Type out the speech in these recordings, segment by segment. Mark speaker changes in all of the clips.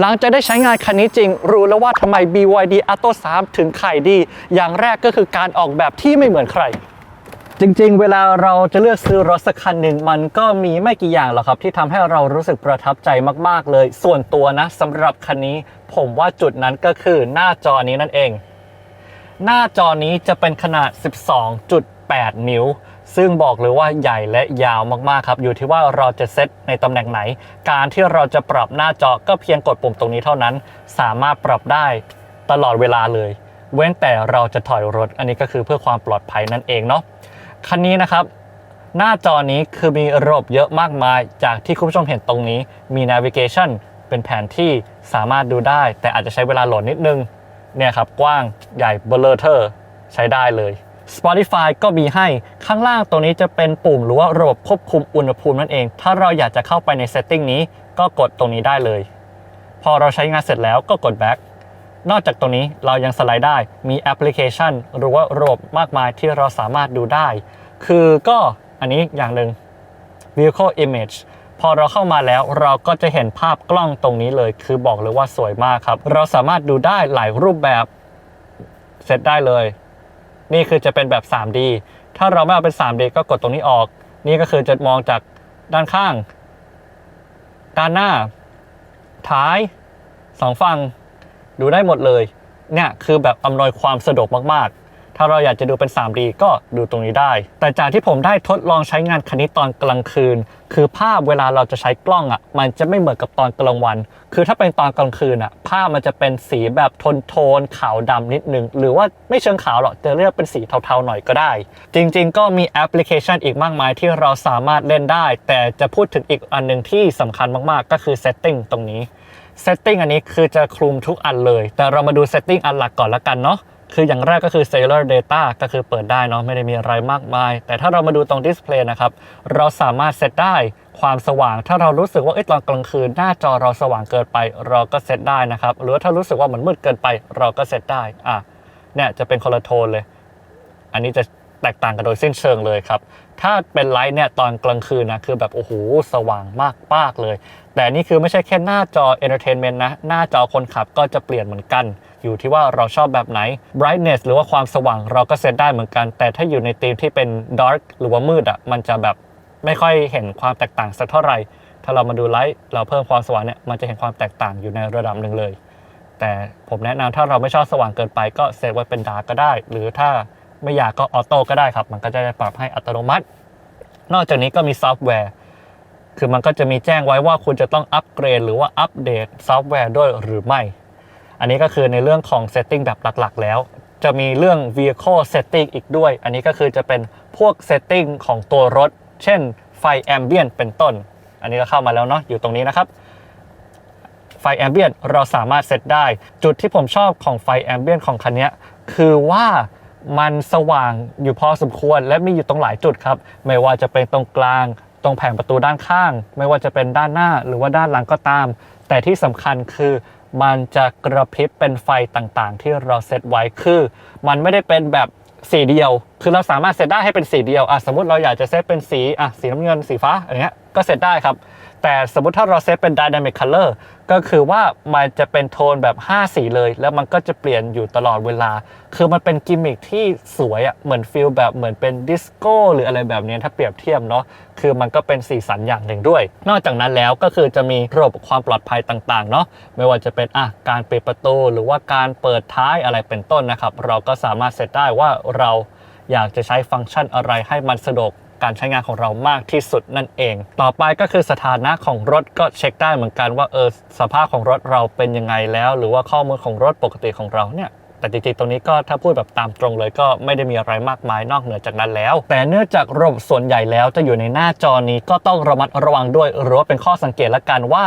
Speaker 1: หลังจากได้ใช้งานคันนี้จริง รู้แล้วว่าทำไม BYD Atto 3 ถึงขายดี อย่างแรกก็คือการออกแบบที่ไม่เหมือนใครจริงๆ เวลาเราจะเลือกซื้อรถสักคันหนึ่งมันก็มีไม่กี่อย่างหรอกครับ ที่ทำให้เรารู้สึกประทับใจมากๆเลย ส่วนตัวนะสำหรับคันนี้ ผมว่าจุดนั้นก็คือหน้าจอนี้นั่นเอง หน้าจอนี้จะเป็นขนาด 12.8 นิ้ว ซึ่งบอกเลยว่าใหญ่และยาวมากๆครับอยู่ที่ว่าเราจะเซตในตำแหน่งไหน การที่เราจะปรับหน้าจอก็เพียงกดปุ่มตรงนี้เท่านั้น สามารถปรับได้ตลอดเวลาเลย เว้นแต่เราจะถอยรถ อันนี้ก็คือเพื่อความปลอดภัยนั่นเองเนาะคันนี้นะครับหน้าจอนี้คือมีระบบเยอะมากมาย จากที่คุณผู้ชมเห็นตรงนี้มี navigation เป็นแผนที่สามารถดูได้ แต่อาจจะใช้เวลาโหลดนิดนึงเนี่ยครับกว้างใหญ่เบลเลอร์เทอร์ใช้ได้เลย Spotify ก็มีให้ ข้างล่างตรงนี้จะเป็นปุ่มหรือว่าระบบควบคุมอุณหภูมินั่นเอง ถ้าเราอยากจะเข้าไปใน setting นี้ก็กดตรงนี้ได้เลย พอเราใช้งานเสร็จแล้วก็กด back นอกจากตรงนี้เรายังสไลด์ได้มีแอปพลิเคชัน หรือว่าระบบมากมายที่เราสามารถดูได้ คือก็อันนี้อย่างหนึ่ง vehicle image พอเราเข้ามาแล้วเราก็จะเห็นภาพกล้องตรงนี้เลย คือบอกเลยว่าสวยมากครับ เราสามารถดูได้หลายรูปแบบเซตได้เลย นี่คือจะเป็นแบบ 3D ถ้าเราไม่เอาเป็น 3D ก็กดตรงนี้ออก นี่ก็คือจะมองจากด้านข้าง ด้านหน้า ท้ายสองฝั่งดูได้หมดเลย เนี่ยคือแบบอำนวยความสะดวกมากๆ ถ้าเราอยากจะดูเป็น 3D ก็ดูตรงนี้ได้ แต่จากที่ผมได้ทดลองใช้งานคันนี้ตอนกลางคืน คือภาพเวลาเราจะใช้กล้องอะ มันจะไม่เหมือนกับตอนกลางวัน คือถ้าเป็นตอนกลางคืนอะ ภาพมันจะเป็นสีแบบโทนโทนขาวดำนิดนึง หรือว่าไม่เชิงขาวหรอกจะเรียกเป็นสีเทาๆหน่อยก็ได้ จริง ๆ ก็มีแอปพลิเคชันอีกมากมายที่เราสามารถเล่นได้ แต่จะพูดถึงอีกอันหนึ่งที่สำคัญมากๆ ก็คือ setting ตรงนี้ setting อันนี้คือจะคลุมทุกอันเลย แต่เรามาดู setting อันหลักก่อนละกันเนาะ คืออย่างแรกก็คือ cellular data ก็คือเปิดได้เนาะไม่ได้มีอะไรมากมาย แต่ถ้าเรามาดูตรง display นะครับ เราสามารถเซตได้ความสว่าง ถ้าเรารู้สึกว่าอ้ตอนกลางคืน หน้าจอเราสว่างเกินไป เราก็เซตได้นะครับ หรือถ้ารู้สึกว่ามันมืดเกินไป เราก็เซตได้อะเนี่ยจะเป็นคนละโทนเลย อันนี้จะ แตกต่างกันโดยสิ้นเชิงเลยครับ ถ้าเป็นไลท์เนี่ยตอนกลางคืนนะคือแบบโอ้โหสว่างมากมากเลย แต่นี่คือไม่ใช่แค่หน้าจอ entertainment นะ หน้าจอคนขับก็จะเปลี่ยนเหมือนกัน อยู่ที่ว่าเราชอบแบบไหน brightness หรือว่าความสว่างเราก็เซตได้เหมือนกัน แต่ถ้าอยู่ในธีมที่เป็น dark หรือว่ามืดอะมันจะแบบไม่ค่อยเห็นความแตกต่างสักเท่าไหร่ถ้าเรามาดูไลท์เราเพิ่มความสว่างเนี่ยมันจะเห็นความแตกต่างอยู่ในระดับหนึ่งเลย แต่ผมแนะนำถ้าเราไม่ชอบสว่างเกินไปก็เซตไว้เป็นดาร์กก็ได้ หรือถ้า ไม่อยากก็ออโต้ก็ได้ครับ มันก็จะได้ปรับให้อัตโนมัติ นอกจากนี้ก็มีซอฟต์แวร์ คือมันก็จะมีแจ้งไว้ว่าคุณจะต้องอัปเกรดหรือว่าอัปเดตซอฟต์แวร์ด้วยหรือไม่ อันนี้ก็คือในเรื่องของ setting แบบหลักๆ แล้ว จะมีเรื่อง vehicle setting อีกด้วย อันนี้ก็คือจะเป็นพวก setting ของตัวรถ เช่นไฟ ambient เป็นต้น อันนี้ก็เข้ามาแล้วเนาะ อยู่ตรงนี้นะครับไฟแอมเบียนเราสามารถเซตได้ จุดที่ผมชอบของไฟแอมเบียนของคันนี้คือว่า มันสว่างอยู่พอสมควร และมีอยู่ตรงหลายจุดครับ ไม่ว่าจะเป็นตรงกลาง ตรงแผงประตูด้านข้าง ไม่ว่าจะเป็นด้านหน้าหรือว่าด้านหลังก็ตาม แต่ที่สำคัญคือมันจะกระพริบเป็นไฟต่างๆ ที่เราเซตไว้คือ มันไม่ได้เป็นแบบสีเดียว คือเราสามารถเซตได้ให้เป็นสีเดียวอะสมมติเราอยากจะเซตเป็นสีอะสีน้ำเงินสีฟ้าอย่างเงี้ยก็เซตได้ครับ แต่สมมติถ้าเราเซตเป็น dynamic color ก็คือว่ามันจะเป็นโทนแบบ 5 สีเลย แล้วมันก็จะเปลี่ยนอยู่ตลอดเวลา คือมันเป็นกิมมิคที่สวยอะ่ะเหมือนฟิลแบบเหมือนเป็นดิสโก้หรืออะไรแบบนี้ถ้าเปรียบเทียบเนาะคือมันก็เป็นสีสันอย่างหนึ่งด้วย นอกจากนั้นแล้วก็คือจะมีระบบความปลอดภัยต่างๆเนาะไม่ว่าจะเป็นอะการปิดประตูหรือว่าการเปิดท้ายอะไรเป็นต้นนะครับ เราก็สามารถเซตได้ว่าเราอยากจะใช้ฟังก์ชันอะไรให้มันสะดวก การใช้งานของเรามากที่สุดนั่นเอง ต่อไปก็คือสถานะของรถก็เช็คได้เหมือนกันว่าเออสภาพของรถเราเป็นยังไงแล้ว หรือว่าข้อมูลของรถปกติของเราเนี่ยแต่จริงๆ ตรงนี้ก็ถ้าพูดแบบตามตรงเลยก็ไม่ได้มีอะไรมากมายนอกเหนือจากนั้นแล้ว แต่เนื่องจากระบบส่วนใหญ่แล้วจะอยู่ในหน้าจอนี้ก็ต้องระมัดระวังด้วย หรือว่าเป็นข้อสังเกตละกันว่า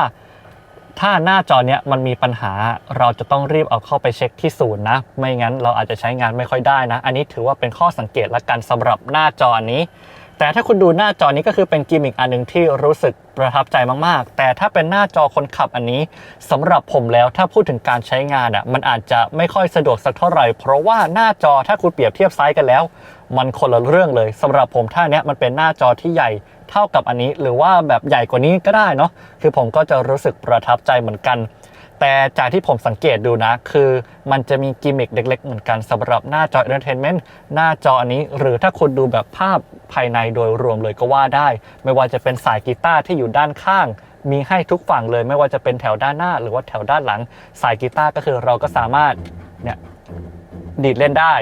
Speaker 1: ถ้าหน้าจอเนี้ยมันมีปัญหาเราจะต้องรีบเอาเข้าไปเช็คที่ศูนย์นะ ไม่งั้นเราอาจจะใช้งานไม่ค่อยได้นะ อันนี้ถือว่าเป็นข้อสังเกตละกันสำหรับหน้าจอนี้ แต่ถ้าคุณดูหน้าจอนี้ก็คือเป็นกิมมิคอันหนึ่งที่รู้สึกประทับใจมากๆ แต่ถ้าเป็นหน้าจอคนขับอันนี้สำหรับผมแล้วถ้าพูดถึงการใช้งานอะมันอาจจะไม่ค่อยสะดวกสักเท่าไหร่ เพราะว่าหน้าจอถ้าคุณเปรียบเทียบไซส์กันแล้ว มันคนละเรื่องเลยสำหรับผมถ้าเนี้ยมันเป็นหน้าจอที่ใหญ่เท่ากับอันนี้ หรือว่าแบบใหญ่กว่านี้ก็ได้เนาะคือผมก็จะรู้สึกประทับใจเหมือนกัน แต่จากที่ผมสังเกตดูนะ คือมันจะมีกิมมิคเล็ก ๆ เหมือนกันสำหรับหน้าจอ Entertainment หน้าจออันนี้ หรือถ้าคุณดูแบบภาพภายในโดยรวมเลยก็ว่าได้ ไม่ว่าจะเป็นสายกีตาร์ที่อยู่ด้านข้าง มีให้ทุกฝั่งเลย ไม่ว่าจะเป็นแถวด้านหน้า หรือว่าแถวด้านหลัง สายกีตาร์ก็คือเราก็สามารถเนี่ยดีดเล่นได้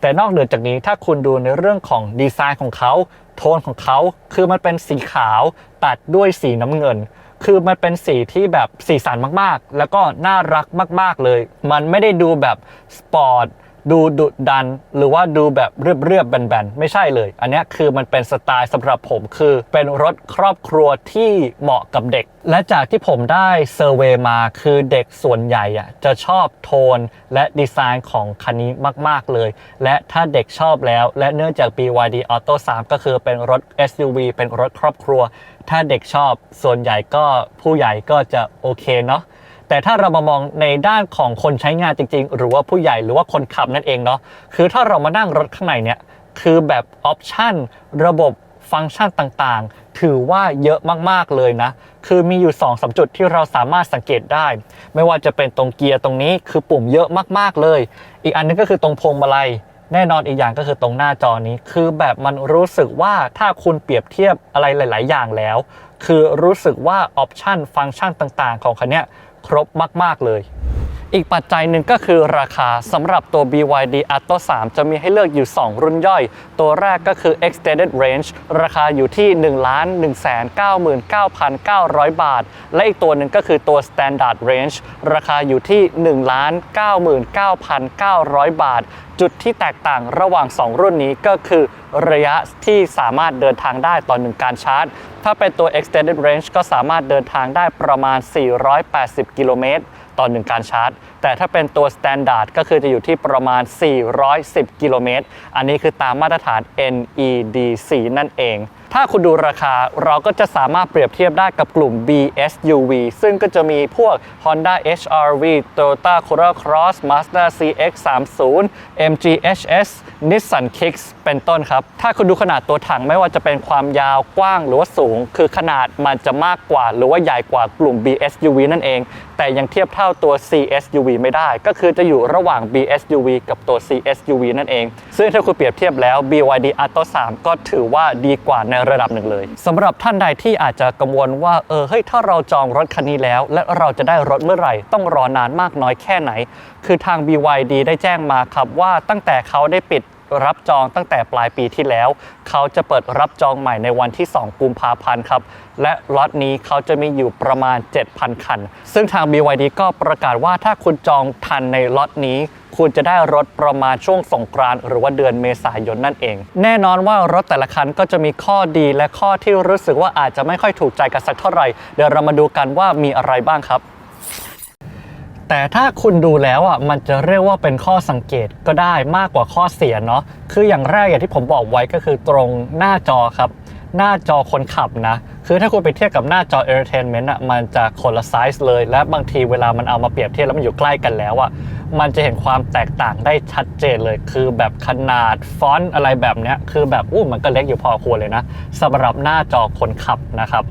Speaker 1: แต่นอกเหนือจากนี้ถ้าคุณดูในเรื่องของดีไซน์ของเขา โทนของเขาคือมันเป็นสีขาวตัดด้วยสีน้ำเงิน คือมันเป็นสีที่แบบสีสันมากๆ แล้วก็น่ารักมาก ๆเลย มันไม่ได้ดูแบบสปอร์ต ดูดุดัน หรือว่าดูแบบเรียบๆแบนๆ ไม่ใช่เลย อันนี้คือมันเป็นสไตล์สำหรับผมคือเป็นรถครอบครัวที่เหมาะกับเด็ก และจากที่ผมได้เซอร์เวยมาคือเด็กส่วนใหญ่อะจะชอบโทนและดีไซน์ของคันนี้มากๆเลย และถ้าเด็กชอบแล้ว และเนื่องจาก BYD Auto 3 ก็คือเป็นรถ SUV เป็นรถครอบครัว ถ้าเด็กชอบส่วนใหญ่ก็ผู้ใหญ่ก็จะโอเคเนาะ แต่ถ้าเรามามองในด้านของคนใช้งานจริง ๆ หรือว่าผู้ใหญ่หรือว่าคนขับนั่นเองเนาะคือถ้าเรามานั่งรถข้างในเนี่ยคือแบบออปชันระบบฟังก์ชันต่างๆ ถือว่าเยอะมากๆเลยนะ คือมีอยู่2อสจุดที่เราสามารถสังเกตได้ ไม่ว่าจะเป็นตรงเกียร์ตรงนี้คือปุ่มเยอะมากๆเลย อีกอันนึงก็คือตรงพวงมาลัย แน่นอนอีกอย่างก็คือตรงหน้าจอนี้ คือแบบมันรู้สึกว่าถ้าคุณเปรียบเทียบอะไรหลาย ๆ อย่างแล้ว คือรู้สึกว่าออปชันฟังก์ชันต่างๆ ของคันเนี้ย ครบมาก ๆ เลย อีกปัจจัยหนึ่งก็คือราคาสำหรับตัว BYD Atto 3 จะมีให้เลือกอยู่ 2 รุ่นย่อย ตัวแรกก็คือ Extended Range ราคาอยู่ที่ 1 1 9 9 9 0บาท และอีกตัวหนึ่งก็คือตัว Standard Range ราคาอยู่ที่ 1 9 9 9 0 0 บาท จุดที่แตกต่างระหว่าง 2 รุ่นนี้ก็คือระยะที่สามารถเดินทางได้ต่อหนึ่งการชาร์จ ถ้าเป็นตัว extended range ก็สามารถเดินทางได้ประมาณ 480 กิโลเมตรต่อหนึ่งการชาร์จ แต่ถ้าเป็นตัว standard ก็คือจะอยู่ที่ประมาณ 410 กิโลเมตร อันนี้คือตามมาตรฐาน NEDC นั่นเอง ถ้าคุณดูราคาเราก็จะสามารถเปรียบเทียบได้กับกลุ่ม BSUV ซึ่งก็จะมีพวก Honda HRV Toyota Corolla Cross Mazda CX-30 MG HS Nissan Kicks เป็นต้นครับ ถ้าคุณดูขนาดตัวถังไม่ว่าจะเป็นความยาวกว้างหรือว่าสูง คือขนาดมันจะมากกว่าหรือว่าใหญ่กว่ากลุ่ม BSUV นั่นเอง แต่ยังเทียบเท่าตัว CSUV ไม่ได้ ก็คือจะอยู่ระหว่าง BSUV กับตัว CSUV นั่นเอง ซึ่งถ้าคุณเปรียบเทียบแล้ว BYD Atto 3 ก็ถือว่าดีกว่าในระดับหนึ่งเลยสำหรับท่านใดที่อาจจะกังวลว่าเออเฮ้ยถ้าเราจองรถคันนี้แล้ว และเราจะได้รถเมื่อไหร่ ต้องรอนานมากน้อยแค่ไหน คือทาง BYD ได้แจ้งมาครับว่าตั้งแต่เขาได้ปิด รับจองตั้งแต่ปลายปีที่แล้ว เขาจะเปิดรับจองใหม่ในวันที่ 2 กุมภาพันธ์ครับ และล็อตนี้เขาจะมีอยู่ประมาณ 7,000 คัน ซึ่งทาง BYD ก็ประกาศว่าถ้าคุณจองทันในล็อตนี้คุณจะได้รถประมาณช่วงสงกรานหรือว่าเดือนเมษายนนั่นเอง แน่นอนว่ารถแต่ละคันก็จะมีข้อดีและข้อที่รู้สึกว่าอาจจะไม่ค่อยถูกใจกันสักเท่าไหร่ เดี๋ยวเรามาดูกันว่ามีอะไรบ้างครับ แต่ถ้าคุณดูแล้วอะมันจะเรียกว่าเป็นข้อสังเกตก็ได้มากกว่าข้อเสียเนาะคืออย่างแรกอย่างที่ผมบอกไว้ก็คือตรงหน้าจอครับ หน้าจอคนขับนะ คือถ้าคุณไปเทียบกับหน้าจอ entertainment อะมันจะคนละไซส์เลย และบางทีเวลามันเอามาเปรียบเทียบแล้วมันอยู่ใกล้กันแล้วอะมันจะเห็นความแตกต่างได้ชัดเจนเลย คือแบบขนาดฟอนต์อะไรแบบเนี้ยคือแบบอู้มันก็เล็กอยู่พอควรเลยนะสำหรับหน้าจอคนขับนะครับ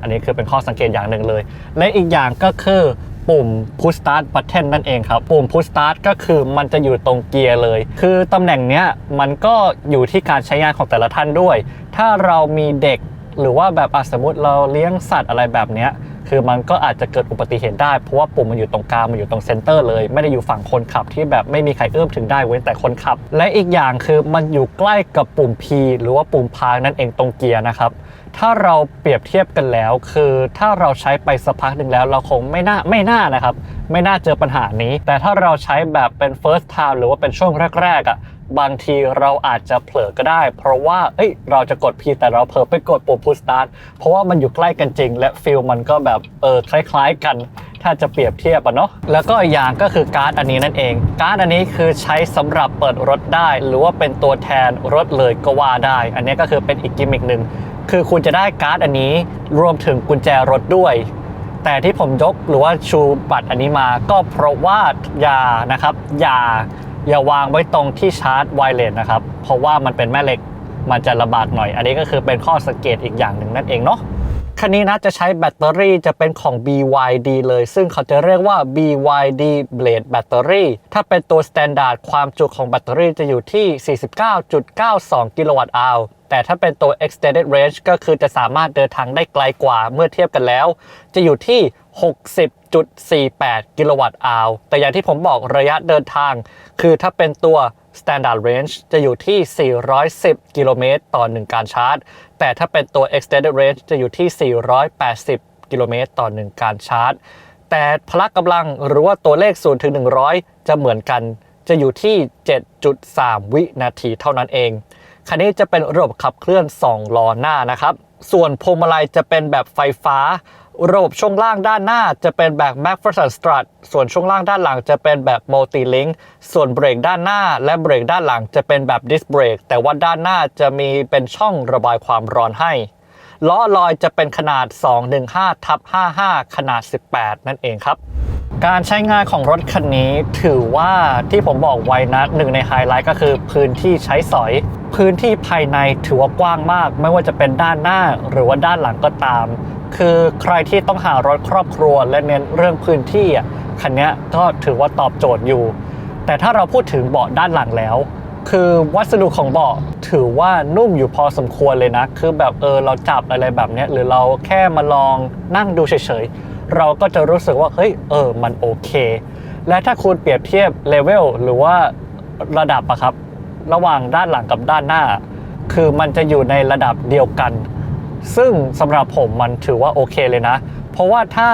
Speaker 1: อันนี้คือเป็นข้อสังเกตอย่างหนึ่งเลย และอีกอย่างก็คือ ปุ่ม push start button นั่นเองครับ ปุ่ม push start ก็คือมันจะอยู่ตรงเกียร์เลย คือตำแหน่งเนี้ยมันก็อยู่ที่การใช้งานของแต่ละท่านด้วย ถ้าเรามีเด็กหรือว่าแบบสมมติเราเลี้ยงสัตว์อะไรแบบเนี้ยคือมันก็อาจจะเกิดอุบัติเหตุได้ เพราะว่าปุ่มมันอยู่ตรงกลางมันอยู่ตรงเซนเตอร์เลย ไม่ได้อยู่ฝั่งคนขับที่แบบไม่มีใครเอื้อมถึงได้เว้นแต่คนขับ และอีกอย่างคือมันอยู่ใกล้กับปุ่ม P หรือว่าปุ่มพางนั่นเองตรงเกียร์นะครับ ถ้าเราเปรียบเทียบกันแล้ว คือถ้าเราใช้ไปสักพักหนึ่งแล้ว เราคงไม่น่าไม่น่านะครับ ไม่น่าเจอปัญหานี้ แต่ถ้าเราใช้แบบเป็น first time หรือว่าเป็นช่วงแรกๆอะบางทีเราอาจจะเผลอก็ได้ เพราะว่าเอ้ยเราจะกด P แต่เราเผลอไปกดปุ่ม push start เพราะว่ามันอยู่ใกล้กันจริง และฟิลมันก็แบบเออคล้าย ๆ กัน ถ้าจะเปรียบเทียบอะเนาะแล้วก็อีกอย่างก็คือการ์ดอันนี้นั่นเอง การ์ดอันนี้คือใช้สำหรับเปิดรถได้ หรือว่าเป็นตัวแทนรถเลยก็ว่าได้ อันนี้ก็คือเป็นอีกกิมมิคหนึ่ง คือคุณจะได้การ์ดอันนี้รวมถึงกุญแจรถด้วย แต่ที่ผมยกหรือว่าชูบัตรอันนี้มาก็เพราะว่าอย่านะครับอย่าอย่าวางไว้ตรงที่ชาร์จไวเลสนะครับ เพราะว่ามันเป็นแม่เหล็กมันจะลำบากหน่อย อันนี้ก็คือเป็นข้อสังเกตอีกอย่างหนึ่งนั่นเองเนาะคันนี้นะจะใช้แบตเตอรี่จะเป็นของ BYD เลย ซึ่งเขาจะเรียกว่า BYD Blade Battery ถ้าเป็นตัว Standard ความจุของแบตเตอรี่จะอยู่ที่ 49.92 กิโลวัตต์อาว แต่ถ้าเป็นตัว Extended Range ก็คือจะสามารถเดินทางได้ไกลกว่าเมื่อเทียบกันแล้ว จะอยู่ที่ 60.48 กิโลวัตต์อาวแต่อย่างที่ผมบอกระยะเดินทาง คือถ้าเป็นตัว Standard Range จะอยู่ที่ 410 กิโลเมตรต่อ 1 การชาร์จ แต่ถ้าเป็นตัว Extended Range จะอยู่ที่ 480 กิโลเมตรต่อ 1 การชาร์จ แต่พละกำลังหรือว่าตัวเลข0ถึง100 จะเหมือนกัน จะอยู่ที่ 7.3 วินาทีเท่านั้นเอง คันนี้จะเป็นระบบขับเคลื่อน 2 ล้อหน้านะครับ ส่วนพวงมาลัยจะเป็นแบบไฟฟ้า ระบบช่วงล่างด้านหน้าจะเป็นแบบ MacPherson Strut ส่วนช่วงล่างด้านหลังจะเป็นแบบ Multi Link ส่วนเบรกด้านหน้าและเบรกด้านหลังจะเป็นแบบ Disc Brake แต่ว่าด้านหน้าจะมีเป็นช่องระบายความร้อนให้ล้อลอยจะเป็นขนาด 215ทับ55 ขนาด 18 นั่นเองครับ การใช้งานของรถคันนี้ถือว่าที่ผมบอกไว้นะหนึ่งในไฮไลท์ก็คือพื้นที่ใช้สอย พื้นที่ภายในถือว่ากว้างมาก ไม่ว่าจะเป็นด้านหน้าหรือว่าด้านหลังก็ตาม คือใครที่ต้องหารถครอบครัวและเน้นเรื่องพื้นที่อะคันนี้ก็ถือว่าตอบโจทย์อยู่ แต่ถ้าเราพูดถึงเบาะด้านหลังแล้ว คือวัสดุของเบาะถือว่านุ่มอยู่พอสมควรเลยนะ คือแบบเออเราจับอะไรแบบนี้หรือเราแค่มาลองนั่งดูเฉยๆ เราก็จะรู้สึกว่าเฮ้ยเออมันโอเค และถ้าคุณเปรียบเทียบเลเวลหรือว่าระดับอะครับระหว่างด้านหลังกับด้านหน้า คือมันจะอยู่ในระดับเดียวกัน ซึ่งสำหรับผมมันถือว่าโอเคเลยนะ เพราะว่าถ้า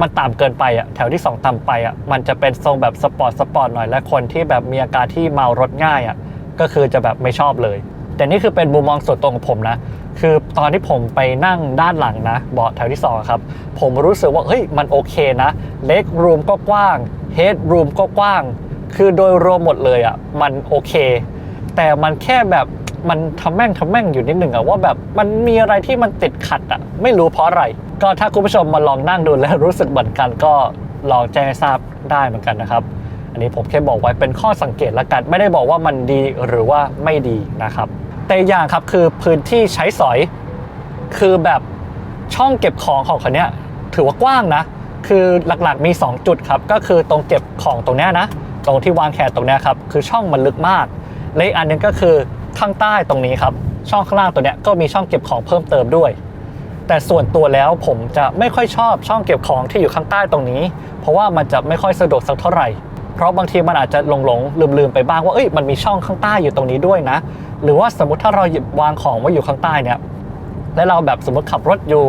Speaker 1: มันต่ำเกินไปอะแถวที่ 2 ต่ำไปอะมันจะเป็นทรงแบบสปอร์ตสปอร์ตหน่อยและคนที่แบบมีอาการที่เมารถง่ายอะก็คือจะแบบไม่ชอบเลย แต่นี่คือเป็นมุมมองส่วนตัวของผมนะ คือตอนที่ผมไปนั่งด้านหลังนะเบาะแถวที่2อะครับ ผมรู้สึกว่าเฮ้ยมันโอเคนะเล็กรูมก็กว้างเฮดรูมก็กว้าง คือโดยรวมหมดเลยอะมันโอเค แต่มันแค่แบบมันทำแม่งทำแม่งอยู่นิดหนึ่งอะว่าแบบมันมีอะไรที่มันติดขัดอะไม่รู้เพราะอะไร ก็ถ้าคุณผู้ชมมาลองนั่งดูแล้วรู้สึกเหมือนกันก็ลองแจ้งให้ทราบได้เหมือนกันนะครับ อันนี้ผมแค่บอกไว้เป็นข้อสังเกตละกัน ไม่ได้บอกว่ามันดีหรือว่าไม่ดีนะครับ แต่อย่างครับคือพื้นที่ใช้สอย คือแบบช่องเก็บของของคันเนี้ยถือว่ากว้างนะ คือหลักๆมี 2 จุดครับ ก็คือตรงเก็บของตรงนี้นะ ตรงที่วางแขนตรงนี้ครับ คือช่องมันลึกมาก และอีกอันหนึงก็คือข้างใต้ตรงนี้ครับ ช่องข้างล่างตัวเนี้ยก็มีช่องเก็บของเพิ่มเติมด้วย แต่ส่วนตัวแล้วผมจะไม่ค่อยชอบช่องเก็บของที่อยู่ข้างใต้ตรงนี้ เพราะว่ามันจะไม่ค่อยสะดวกสักเท่าไหร่ เพราะบางทีมันอาจจะหลงหลงลืมลืมไปบ้างว่าเอ้ยมันมีช่องข้างใต้อยู่ตรงนี้ด้วยนะ หรือว่าสมมติถ้าเราหยิบวางของไว้อยู่ข้างใต้เนี่ยแล้วเราแบบสมมติขับรถอยู่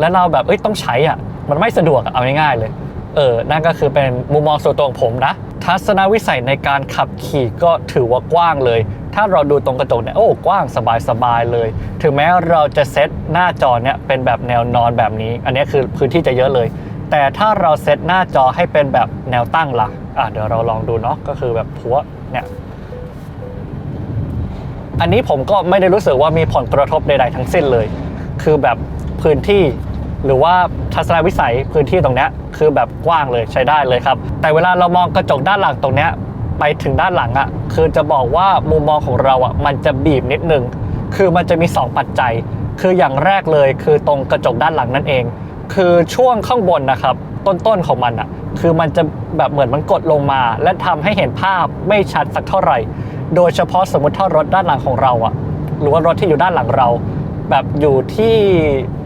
Speaker 1: แล้วเราแบบเอ้ยต้องใช้อะมันไม่สะดวกเอาง่ายๆเลยเออนั่นก็คือเป็นมุมมองส่วนตัวของผมนะ ทัศนวิสัยในการขับขี่ก็ถือว่ากว้างเลย ถ้าเราดูตรงกระจกเนี่ยโอ้กว้างสบายๆเลย ถึงแม้เราจะเซตหน้าจอเนี่ยเป็นแบบแนวนอนแบบนี้ อันนี้คือพื้นที่จะเยอะเลย แต่ถ้าเราเซตหน้าจอให้เป็นแบบแนวตั้งล่ะ อะเดี๋ยวเราลองดูเนาะก็คือแบบพัวเนี่ยอันนี้ผมก็ไม่ได้รู้สึกว่ามีผลกระทบใดๆทั้งสิ้นเลย คือแบบพื้นที่หรือว่าทัศนวิสัยพื้นที่ตรงเนี้ยคือแบบกว้างเลยใช้ได้เลยครับ แต่เวลาเรามองกระจกด้านหลังตรงเนี้ยไปถึงด้านหลังอะ่ะคือจะบอกว่ามุมมองของเราอะ่ะมันจะบีบนิดนึง คือมันจะมี 2 ปัจจัย คืออย่างแรกเลยคือตรงกระจกด้านหลังนั่นเอง คือช่วงข้างบนนะครับ ต้นๆของมันอะ่ะ คือมันจะแบบเหมือนมันกดลงมา และทำให้เห็นภาพไม่ชัดสักเท่าไหร่ โดยเฉพาะสมมติถ้ารถด้านหลังของเราอะหรือว่ารถที่อยู่ด้านหลังเรา แบบอยู่ที่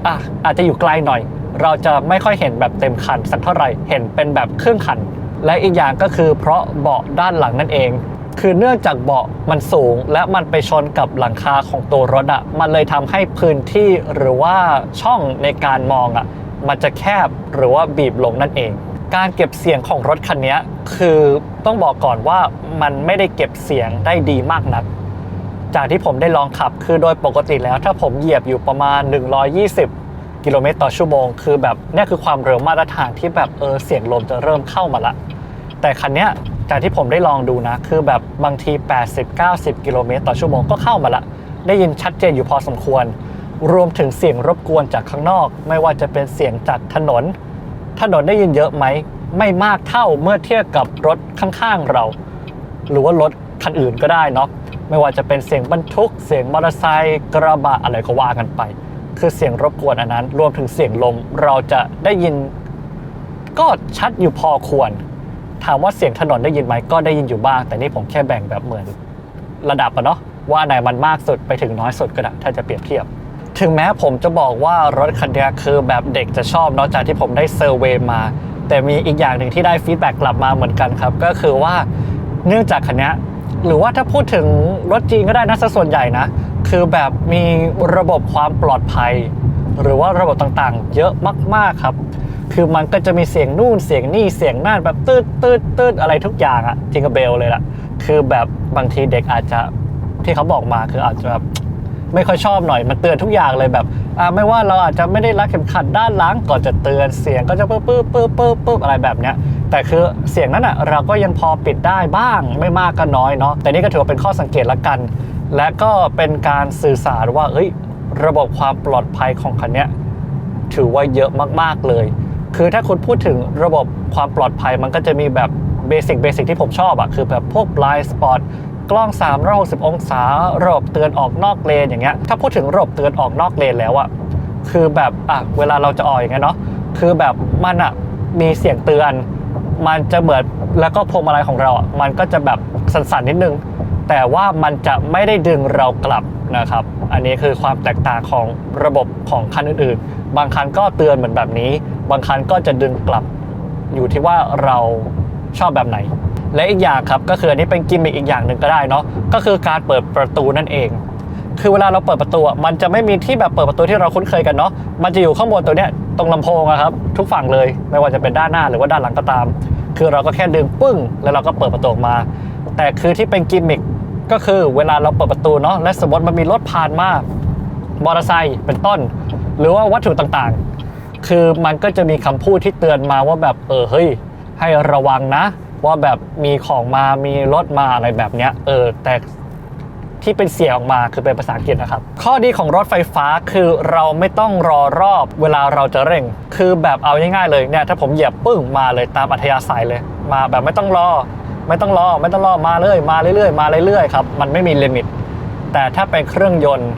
Speaker 1: อะอาจจะอยู่ไกลหน่อย เราจะไม่ค่อยเห็นแบบเต็มคันสักเท่าไหร่เห็นเป็นแบบครึ่งคัน และอีกอย่างก็คือเพราะเบาะด้านหลังนั่นเอง คือเนื่องจากเบาะมันสูง และมันไปชนกับหลังคาของตัวรถอะมันเลยทำให้พื้นที่หรือว่าช่องในการมองอะมันจะแคบหรือว่าบีบลงนั่นเอง การเก็บเสียงของรถคันนี้คือต้องบอกก่อนว่ามันไม่ได้เก็บเสียงได้ดีมากนัก จากที่ผมได้ลองขับคือโดยปกติแล้ว ถ้าผมเหยียบอยู่ประมาณ 120 กิโลเมตรต่อชั่วโมง คือแบบนี่คือความเร็วมาตรฐานที่แบบเออเสียงลมจะเริ่มเข้ามาละ แต่คันนี้จากที่ผมได้ลองดูนะ คือแบบบางที 80-90 กิโลเมตรต่อชั่วโมงก็เข้ามาละ ได้ยินชัดเจนอยู่พอสมควร รวมถึงเสียงรบกวนจากข้างนอก ไม่ว่าจะเป็นเสียงจากถนน ถนนได้ยินเยอะไหม ไม่มากเท่าเมื่อเทียบกับรถข้างๆเรา หรือว่ารถคันอื่นก็ได้เนาะไม่ว่าจะเป็นเสียงบรรทุก เสียงมอเตอร์ไซค์กระบะอะไรก็ว่ากันไป คือเสียงรบกวนอันนั้น รวมถึงเสียงลมเราจะได้ยิน ก็ชัดอยู่พอควร ถามว่าเสียงถนนได้ยินไหมก็ได้ยินอยู่บ้าง แต่นี่ผมแค่แบ่งแบบเหมือน ระดับอะเนาะว่าไหนมันมากสุดไปถึงน้อยสุดก็ได้ถ้าจะเปรียบเทียบ ถึงแม้ผมจะบอกว่ารถคันนี้คือแบบเด็กจะชอบนอกจากที่ผมได้เซอร์เวย์มา แต่มีอีกอย่างหนึ่งที่ได้ฟีดแบ็กกลับมาเหมือนกันครับ ก็คือว่าเนื่องจากคันนี้หรือว่าถ้าพูดถึงรถจีนก็ได้นะซะส่วนใหญ่นะ คือแบบมีระบบความปลอดภัย หรือว่าระบบต่างๆ เยอะมาก ๆครับ คือมันก็จะมีเสียงนู่นเสียงนี่เสียงนั่นแบบตืดตืดตืดอะไรทุกอย่างอะจิงกเบลเลยล่ะ คือแบบบางทีเด็กอาจจะที่เขาบอกมาคืออาจจะแบบ ไม่ค่อยชอบหน่อยมันเตือนทุกอย่างเลยแบบอ่าไม่ว่าเราอาจจะไม่ได้รัดเข็มขัดด้านหลังก็จะเตือนเสียงก็จะปึ๊บปึ๊บปึ๊บปึ๊บปึ๊บอะไรแบบเนี้ยแต่คือเสียงนั้นอะเราก็ยังพอปิดได้บ้างไม่มากก็น้อยเนาะแต่นี่ก็ถือว่าเป็นข้อสังเกตละกัน และก็เป็นการสื่อสารว่าเฮ้ยระบบความปลอดภัยของคันเนี้ยถือว่าเยอะมากๆเลย คือถ้าคุณพูดถึงระบบความปลอดภัยมันก็จะมีแบบเบสิกเบสิกที่ผมชอบอะคือแบบพวก blind spot กล้อง 360 องศาระบบเตือนออกนอกเลนอย่างเงี้ยถ้าพูดถึงระบบเตือนออกนอกเลนแล้วอะคือแบบอะเวลาเราจะออกอย่างเงี้ยเนาะคือแบบมันอะมีเสียงเตือน มันจะเหมือนแล้วก็พวงมาลัยของเราอะมันก็จะแบบสั่นๆนิดนึง แต่ว่ามันจะไม่ได้ดึงเรากลับนะครับ อันนี้คือความแตกต่างของระบบของคันอื่นๆ บางคันก็เตือนเหมือนแบบนี้ บางคันก็จะดึงกลับอยู่ที่ว่าเราชอบแบบไหน และอีกอย่างครับก็คืออันนี้เป็นกิมมิคอีกอย่างหนึ่งก็ได้เนาะก็คือการเปิดประตูนั่นเอง คือเวลาเราเปิดประตูมันจะไม่มีที่แบบเปิดประตูที่เราคุ้นเคยกันเนาะมันจะอยู่ข้างบนตัวเนี้ยตรงลำโพงอะครับทุกฝั่งเลยไม่ว่าจะเป็นด้านหน้าหรือว่าด้านหลังก็ตาม คือเราก็แค่ดึงปึ้ง แล้วเราก็เปิดประตูมา แต่คือที่เป็นกิมมิคก็คือเวลาเราเปิดประตูเนาะและสมมติมันมีรถผ่านมามอเตอร์ไซค์เป็นต้น หรือว่าวัตถุต่างๆ คือมันก็จะมีคำพูดที่เตือนมาว่าแบบเออเฮ้ยให้ระวังนะ ว่าแบบมีของมามีรถมาอะไรแบบเนี้ยเออแต่ที่เป็นเสียงออกมาคือเป็นภาษาอังกฤษนะครับ ข้อดีของรถไฟฟ้าคือเราไม่ต้องรอรอบเวลาเราจะเร่ง คือแบบเอาง่ายๆเลยเนี่ยถ้าผมเหยียบปึ้งมาเลยตามอัธยาศัยเลย มาแบบไม่ต้องรอ ไม่ต้องรอไม่ต้องรอมาเลยมาเรื่อยๆมาเรื่อยๆครับมันไม่มีลิมิต แต่ถ้าเป็นเครื่องยนต์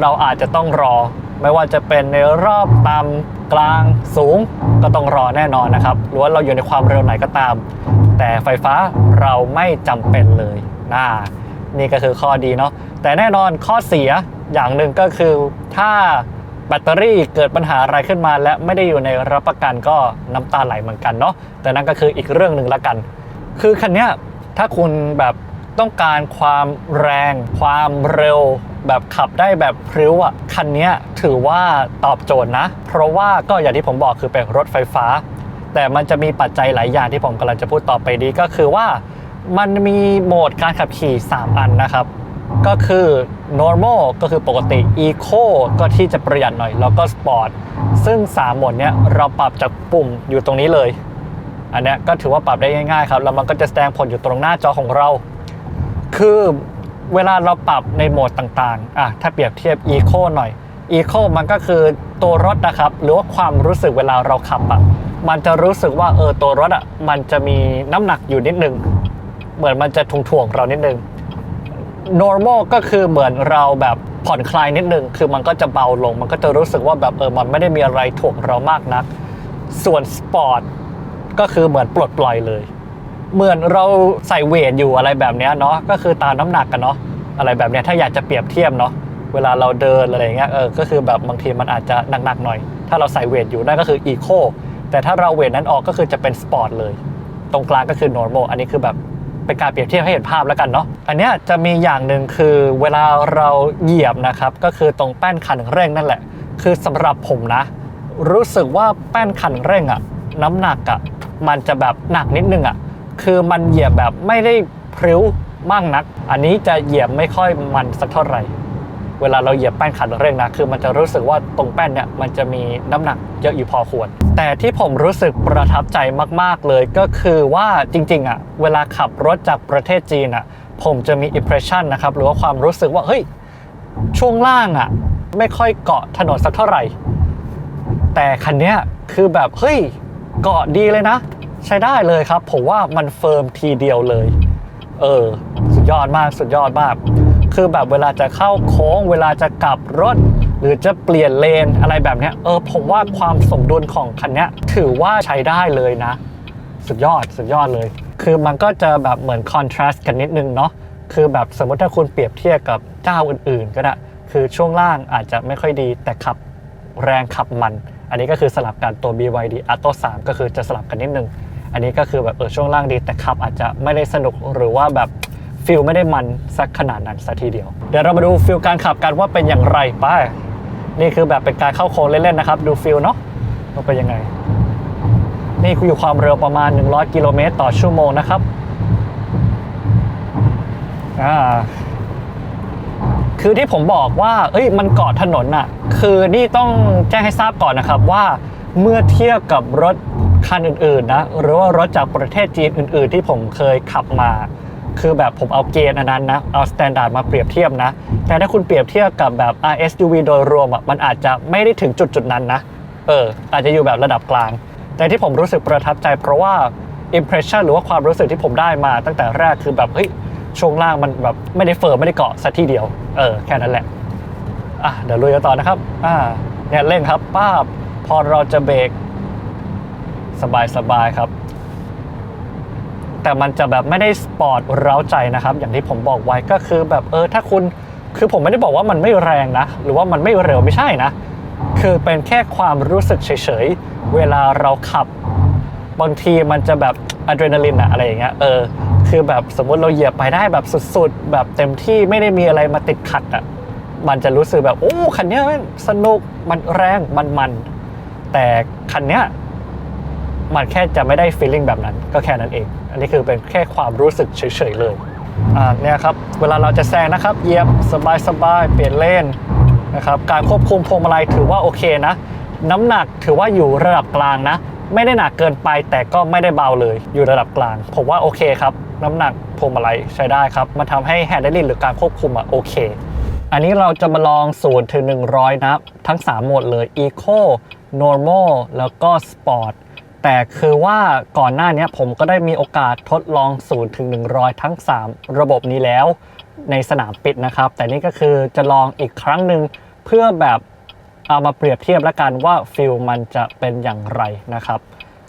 Speaker 1: เราอาจจะต้องรอ ไม่ว่าจะเป็นในรอบต่ำกลางสูงก็ต้องรอแน่นอนนะครับหรือว่าเราอยู่ในความเร็วไหนก็ตาม แต่ไฟฟ้าเราไม่จำเป็นเลยนะนี่ก็คือข้อดีเนาะแต่แน่นอนข้อเสียอย่างหนึ่งก็คือถ้าแบตเตอรี่เกิดปัญหาอะไรขึ้นมา และไม่ได้อยู่ในรับประกันก็น้ำตาไหลเหมือนกันเนาะแต่นั่นก็คืออีกเรื่องหนึ่งละกัน คือคันนี้ถ้าคุณแบบต้องการความแรง ความเร็ว แบบขับได้แบบพริ้วอะคันนี้ถือว่าตอบโจทย์นะ เพราะว่าก็อย่างที่ผมบอกคือเป็นรถไฟฟ้า แต่มันจะมีปัจจัยหลายอย่างที่ผมกำลังจะพูดต่อไปนี้ก็คือว่ามันมีโหมดการขับขี่ 3 อันนะครับ ก็คือ normal ก็คือปกติ eco ก็ที่จะประหยัดหน่อย แล้วก็ sport ซึ่ง 3 โหมดเนี้ยเราปรับจากปุ่มอยู่ตรงนี้เลย อันนี้ก็ถือว่าปรับได้ง่ายๆครับ แล้วมันก็จะแสดงผลอยู่ตรงหน้าจอของเรา คือเวลาเราปรับในโหมดต่างๆอะถ้าเปรียบเทียบ Eco หน่อย Eco มันก็คือตัวรถนะครับ หรือว่าความรู้สึกเวลาเราขับอะมันจะรู้สึกว่าเออตัวรถอะมันจะมีน้ำหนักอยู่นิดนึง เหมือนมันจะถ่วงเรานิดนึง normal ก็คือเหมือนเราแบบผ่อนคลายนิดนึง คือมันก็จะเบาลง มันก็จะรู้สึกว่าแบบเออมันไม่ได้มีอะไรถ่วงเรามากนัก ส่วน sport ก็คือเหมือนปลดปล่อยเลย เหมือนเราใส่เวทอยู่อะไรแบบเนี้ยเนาะก็คือตามน้ำหนักกันเนาะอะไรแบบเนี้ยถ้าอยากจะเปรียบเทียบเนาะ เวลาเราเดินอะไรเงี้ยเออก็คือแบบบางทีมันอาจจะหนักๆหน่อย ถ้าเราใส่เวทอยู่นั่นก็คืออีโคแต่ถ้าเราเวทนั้นออกก็คือจะเป็นสปอร์ตเลย ตรงกลางก็คือ normal อันนี้คือแบบเป็นการเปรียบเทียบให้เห็นภาพแล้วกันเนาะ อันเนี้ยจะมีอย่างหนึ่งคือเวลาเราเหยียบนะครับ ก็คือตรงแป้นคันเร่งนั่นแหละ คือสำหรับผมนะ รู้สึกว่าแป้นคันเร่งอะน้ำหนักอะมันจะแบบหนักนิดนึงอะคือมันเหยียบแบบไม่ได้พริ้วมากนัก อันนี้จะเหยียบไม่ค่อยมันสักเท่าไหร่ เวลาเราเหยียบแป้นคันเร่งนะคือมันจะรู้สึกว่าตรงแป้นเนี่ยมันจะมีน้ำหนักเยอะอยู่พอควร แต่ที่ผมรู้สึกประทับใจมาก ๆ เลยก็คือว่าจริงๆอะเวลาขับรถจากประเทศจีนอะผมจะมี impression นะครับหรือว่าความรู้สึกว่าเฮ้ยช่วงล่างอะไม่ค่อยเกาะถนนสักเท่าไหร่ แต่คันเนี้ยคือแบบเฮ้ยเกาะดีเลยนะ ใช้ได้เลยครับ ผมว่ามันเฟิร์มทีเดียวเลย เออ สุดยอดมากสุดยอดมาก คือแบบเวลาจะเข้าโค้ง เวลาจะกลับรถ หรือจะเปลี่ยนเลนอะไรแบบนี้เออผมว่าความสมดุลของคันนี้ถือว่าใช้ได้เลยนะ สุดยอดสุดยอดเลย คือมันก็จะแบบเหมือนคอนทราสต์กันนิดนึงเนาะคือแบบสมมติถ้าคุณเปรียบเทียบกับเจ้าอื่น ๆ ก็ได้คือช่วงล่างอาจจะไม่ค่อยดีแต่ขับแรงขับมัน อันนี้ก็คือสลับกันตัว BYD Atto 3 ก็คือจะสลับกันนิดนึง อันนี้ก็คือแบบเออช่วงล่างดีแต่ขับอาจจะไม่ได้สนุกหรือว่าแบบ ฟิลไม่ได้มันสักขนาดนั้นสักทีเดียว เดี๋ยวเรามาดูฟิลการขับกันว่าเป็นอย่างไรไป้านี่คือแบบเป็นการเข้าโค้งเล่นๆนะครับ ดูฟิลเนาะว่าเป็นยังไง นี่คืออยู่ความเร็วประมาณ 100 กิโลเมตรต่อชั่วโมงนะครับอ่าคือที่ผมบอกว่า เอ้ย มันเกาะถนนน่ะคือนี่ต้องแจ้งให้ทราบก่อนนะครับว่าเมื่อเทียบกับรถคันอื่นๆนะ หรือว่ารถจากประเทศจีนอื่น ๆ ที่ผมเคยขับมา คือแบบผมเอาเกณฑ์อันนั้นนะ เอาสแตนดาร์ดมาเปรียบเทียบนะ แต่ถ้าคุณเปรียบเทียบกับแบบ RSUV โดยรวมอะมันอาจจะไม่ได้ถึงจุดจุดนั้นนะ เออ อาจจะอยู่แบบระดับกลาง แต่ที่ผมรู้สึกประทับใจเพราะว่า impression หรือว่าความรู้สึกที่ผมได้มาตั้งแต่แรกคือแบบเฮ้ยช่วงล่างมันแบบไม่ได้เฟิร์มไม่ได้เกาะสักทีเดียว เออแค่นั้นแหละ อะเดี๋ยวลุยกันต่อนะครับ อ่าเนี่ยเร่งครับป้าบพอเราจะเบรกสบายสบายครับ แต่มันจะแบบไม่ได้สปอร์ตเร้าใจนะครับ อย่างที่ผมบอกไว้ก็คือแบบเออถ้าคุณคือผมไม่ได้บอกว่ามันไม่แรงนะ หรือว่ามันไม่เร็วไม่ใช่นะ คือเป็นแค่ความรู้สึกเฉยๆ เวลาเราขับบางทีมันจะแบบอะดรีนาลินอะอะไรอย่างเงี้ยเออคือแบบสมมติเราเหยียบไปได้แบบสุดๆ แบบเต็มที่ไม่ได้มีอะไรมาติดขัดอะมันจะรู้สึกแบบโอ้คันเนี้ยสนุกมันแรงมันมันแต่คันเนี้ย มันแค่จะไม่ได้ feeling แบบนั้น ก็แค่นั้นเอง อันนี้คือเป็นแค่ความรู้สึกเฉยๆเลยอ่าเนี่ยครับ เวลาเราจะแซงนะครับเยียบสบายๆเปลี่ยนเลนนะครับการควบคุมพวงมาลัยถือว่าโอเคนะ น้ำหนักถือว่าอยู่ระดับกลางนะ ไม่ได้หนักเกินไปแต่ก็ไม่ได้เบาเลยอยู่ระดับกลาง ผมว่าโอเคครับ น้ำหนักพวงมาลัยใช้ได้ครับมันทำให้แฮนด์ลิงหรือการควบคุมอะโอเค อันนี้เราจะมาลอง0ถึง100นะครับทั้ง 3 โหมดเลย Eco Normal แล้วก็ Sport แต่คือว่าก่อนหน้านี้ผมก็ได้มีโอกาสทดลอง0ถึง100 ทั้ง 3 ระบบนี้แล้วในสนามปิดนะครับ แต่นี่ก็คือจะลองอีกครั้งหนึ่งเพื่อแบบเอามาเปรียบเทียบแล้วกันว่าฟิลมันจะเป็นอย่างไรนะครับ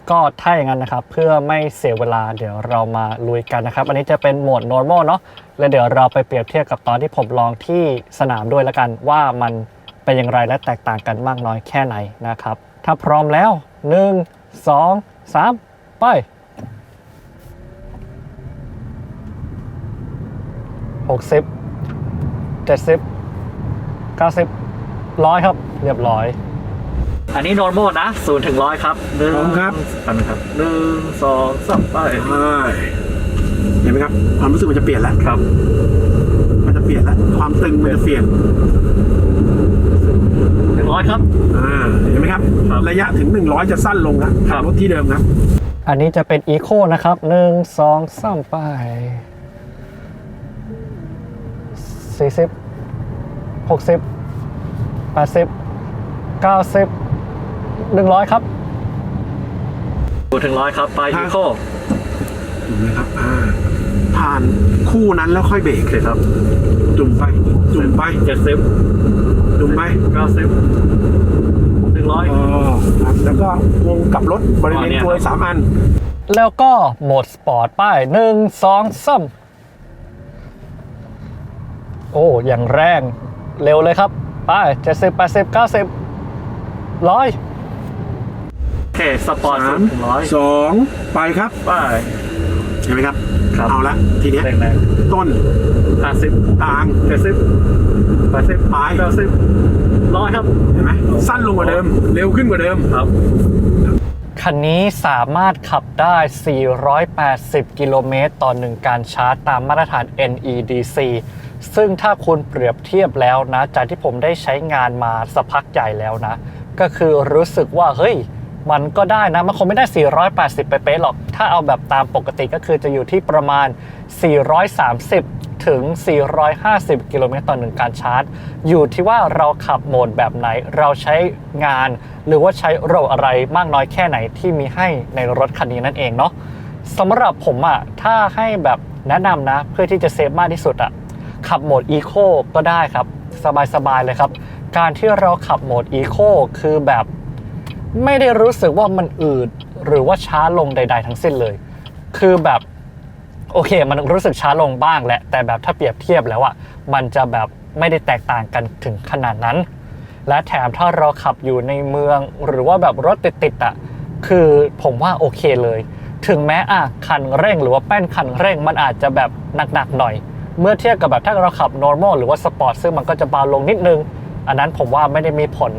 Speaker 1: ก็ถ้าอย่างนั้นนะครับเพื่อไม่เสียเวลาเดี๋ยวเรามาลุยกันนะครับ อันนี้จะเป็นโหมด normal เนาะแล้วเดี๋ยวเราไปเปรียบเทียบกับตอนที่ผมลองที่สนามด้วยแล้วกันว่ามันเป็นอย่างไรและแตกต่างกันมากน้อยแค่ไหนนะครับ ถ้าพร้อมแล้ว 1 2 3ไป60 70 90ร้อยครับ เรียบร้อย อันนี้ normal นะ0ถึงร้อยครับหนึ่ง
Speaker 2: พร้อมครับ
Speaker 1: อันนึงครับหนึ่งสองสามไป
Speaker 2: ใช่เห็นไหมครับ ความรู้สึกมันจะเปลี่ยนแล้ว
Speaker 1: ครับ
Speaker 2: มันจะเปลี่ยนแล้ว ความตึงมันจะเปลี่ยน
Speaker 1: หนึ่งร้อยครับ
Speaker 2: อ่าเห็นไหมครับ
Speaker 1: ครับ
Speaker 2: ระยะถึง 100 จะสั้นลงแล้ว
Speaker 1: ครับ
Speaker 2: รถที่เดิมครับ
Speaker 1: อันนี้จะเป็น Eco นะครับหนึ่งสองสามไปสี่สิบหกสิบแปดสิบเก้าสิบหนึ่งร้อยครับ ถึงร้อยครับ ไป
Speaker 2: ครับ
Speaker 1: Eco
Speaker 2: เห็นไหมครับ อ่าผ่านคู่นั้นแล้วค่อยเบรก
Speaker 1: โอเคครับ
Speaker 2: จุ่มไป จุ่มไป
Speaker 1: เจ็ดสิบ
Speaker 2: จุ่มไป
Speaker 1: เก้าสิบหนึ่งร้อย
Speaker 2: อ๋อครับแล้วก็วงกลับรถบริเวณ
Speaker 1: อ๋อเนี่ย
Speaker 2: ตัว
Speaker 1: ครับ
Speaker 2: สามอัน
Speaker 1: แล้วก็โหมดสปอร์ตป้ายหนึ่งสองสามโอ้อย่างแรงเร็วเลยครับไป้ายเจ็ดสิบแปดสิบเก้าสิบร้อยโอเคสปอร์ต
Speaker 2: สาม
Speaker 1: ถึงร้อย
Speaker 2: สองไปครับ
Speaker 1: ป้าย
Speaker 2: เห็นไหมครับ
Speaker 1: ครับ
Speaker 2: เอาละทีเนี้ย
Speaker 1: แรงแรง
Speaker 2: ต้น
Speaker 1: ห้าสิบ
Speaker 2: กลาง
Speaker 1: เจ็ดสิบแปดสิบ
Speaker 2: ปลาย
Speaker 1: เก้าสิบร้อยครับ
Speaker 2: เห็นไหมสั้นลงกว่าเดิม เร็วขึ้นกว่าเดิม
Speaker 1: ครับ คันนี้สามารถขับได้ 480 กิโลเมตรต่อหนึ่งการชาร์จตามมาตรฐาน NEDC ซึ่งถ้าคุณเปรียบเทียบแล้วนะ จากที่ผมได้ใช้งานมาสักพักใหญ่แล้วนะ ก็คือรู้สึกว่าเฮ้ย มันก็ได้นะ มันคงไม่ได้ 480เป๊ะหรอก ถ้าเอาแบบตามปกติก็คือจะอยู่ที่ประมาณ 430 ถึง 450 กิโลเมตรต่อหนึ่งการชาร์จ อยู่ที่ว่าเราขับโหมดแบบไหน เราใช้งาน หรือว่าใช้ระบบอะไรมากน้อยแค่ไหนที่มีให้ในรถคันนี้นั่นเองเนาะสำหรับผมอะถ้าให้แบบแนะนำนะ เพื่อที่จะเซฟมากที่สุดอะขับโหมด Eco ก็ได้ครับ สบายๆเลยครับ การที่เราขับโหมดอีโคคือแบบ ไม่ได้รู้สึกว่ามันอืดหรือว่าช้าลงใด ๆ ทั้งสิ้นเลย คือแบบโอเค มันรู้สึกช้าลงบ้างแหละ แต่แบบถ้าเปรียบเทียบแล้วอะมันจะแบบไม่ได้แตกต่างกันถึงขนาดนั้น และแถมถ้าเราขับอยู่ในเมืองหรือว่าแบบรถติดๆอะคือผมว่าโอเคเลย ถึงแม้อะคันเร่งหรือว่าแป้นคันเร่งมันอาจจะแบบหนักๆหน่อย เมื่อเทียบกับแบบถ้าเราขับ normal หรือว่า sport ซึ่งมันก็จะเบาลงนิดนึง อันนั้นผมว่าไม่ได้มีผล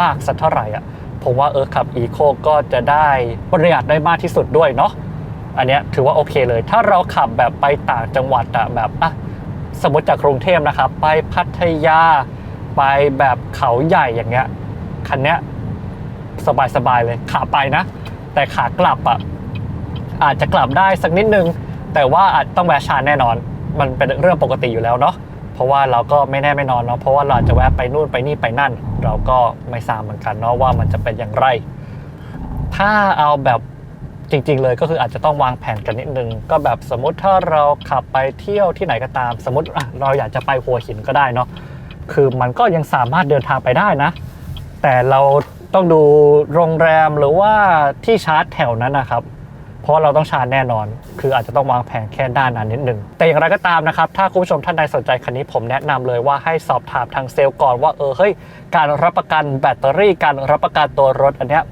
Speaker 1: มากสักเท่าไหร่อะ ผมว่าเออขับ eco ก็จะได้ประหยัดได้มากที่สุดด้วยเนาะอันเนี้ยถือว่าโอเคเลย ถ้าเราขับแบบไปต่างจังหวัดอะแบบอะสมมติจากกรุงเทพนะครับ ไปพัทยาไปแบบเขาใหญ่อย่างเงี้ยคันเนี้ยสบายๆเลยขาไปนะ แต่ขากลับอะอาจจะกลับได้สักนิดนึง แต่ว่าอาจต้องแวะชาร์จแน่นอน มันเป็นเรื่องปกติอยู่แล้วเนาะ เพราะว่าเราก็ไม่แน่ไม่นอนเนาะเพราะว่าเราจะแวะไปนู่นไปนี่ไปนั่น เราก็ไม่ทราบเหมือนกันเนาะว่ามันจะเป็นอย่างไร ถ้าเอาแบบจริง ๆ เลยก็คืออาจจะต้องวางแผนกันนิดนึง ก็แบบสมมติถ้าเราขับไปเที่ยวที่ไหนก็ตาม สมมติเราอยากจะไปหัวหินก็ได้เนาะคือมันก็ยังสามารถเดินทางไปได้นะ แต่เราต้องดูโรงแรมหรือว่าที่ชาร์จแถวนั้นนะครับ เพราะเราต้องชาร์จแน่นอน คืออาจจะต้องวางแผนแค่ด้านนั้นนิดนึง แต่อย่างไรก็ตามนะครับ ถ้าคุณผู้ชมท่านใดสนใจคันนี้ผมแนะนำเลยว่าให้สอบถามทางเซลล์ก่อนว่าเออเฮ้ยการรับประกันแบตเตอรี่ การรับประกันตัวรถอันเนี้ย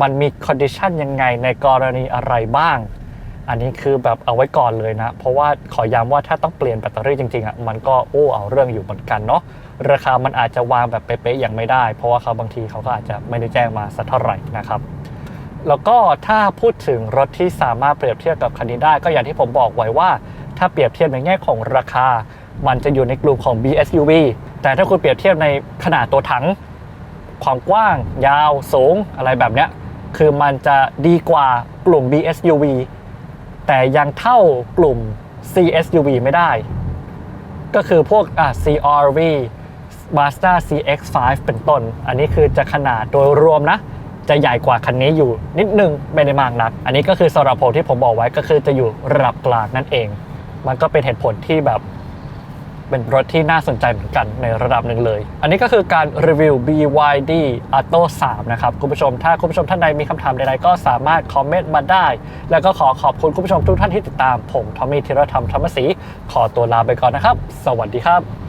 Speaker 1: มันมีคอนดิชันยังไงในกรณีอะไรบ้าง อันนี้คือแบบเอาไว้ก่อนเลยนะ เพราะว่าขอย้ำว่าถ้าต้องเปลี่ยนแบตเตอรี่จริงๆอะมันก็โอ้เอาเรื่องอยู่เหมือนกันเนาะราคามันอาจจะวางแบบเป๊ะๆอย่างไม่ได้ เพราะว่าเขาบางทีเขาก็อาจจะไม่ได้แจ้งมาสักเท่าไหร่นะครับ แล้วก็ถ้าพูดถึงรถที่สามารถเปรียบเทียบกับคันนี้ได้ ก็อย่างที่ผมบอกไว้ว่า ถ้าเปรียบเทียบในแง่ของราคา มันจะอยู่ในกลุ่มของ BSUV แต่ถ้าคุณเปรียบเทียบในขนาดตัวถัง ความกว้าง ยาว สูง อะไรแบบเนี้ย คือมันจะดีกว่ากลุ่ม BSUV แต่ยังเท่ากลุ่ม CSUV ไม่ได้ ก็คือพวกอะ CRV Mazda CX-5 เป็นต้น อันนี้คือจะขนาดโดยรวมนะ จะใหญ่กว่าคันนี้อยู่นิดนึงไม่ได้มากนัก อันนี้ก็คือสำหรับผมที่ผมบอกไว้ก็คือจะอยู่ระดับกลางนั่นเอง มันก็เป็นเหตุผลที่แบบเป็นรถที่น่าสนใจเหมือนกันในระดับหนึ่งเลย อันนี้ก็คือการรีวิว BYD Atto 3 นะครับ คุณผู้ชม ถ้าคุณผู้ชมท่านใดมีคำถามใดๆ ก็สามารถคอมเมนต์มาได้ แล้วก็ขอขอบคุณคุณผู้ชมทุกท่านที่ติดตาม ผมทอมมี่ธีรธรรมธรรมศรีขอตัวลาไปก่อนนะครับ สวัสดีครับ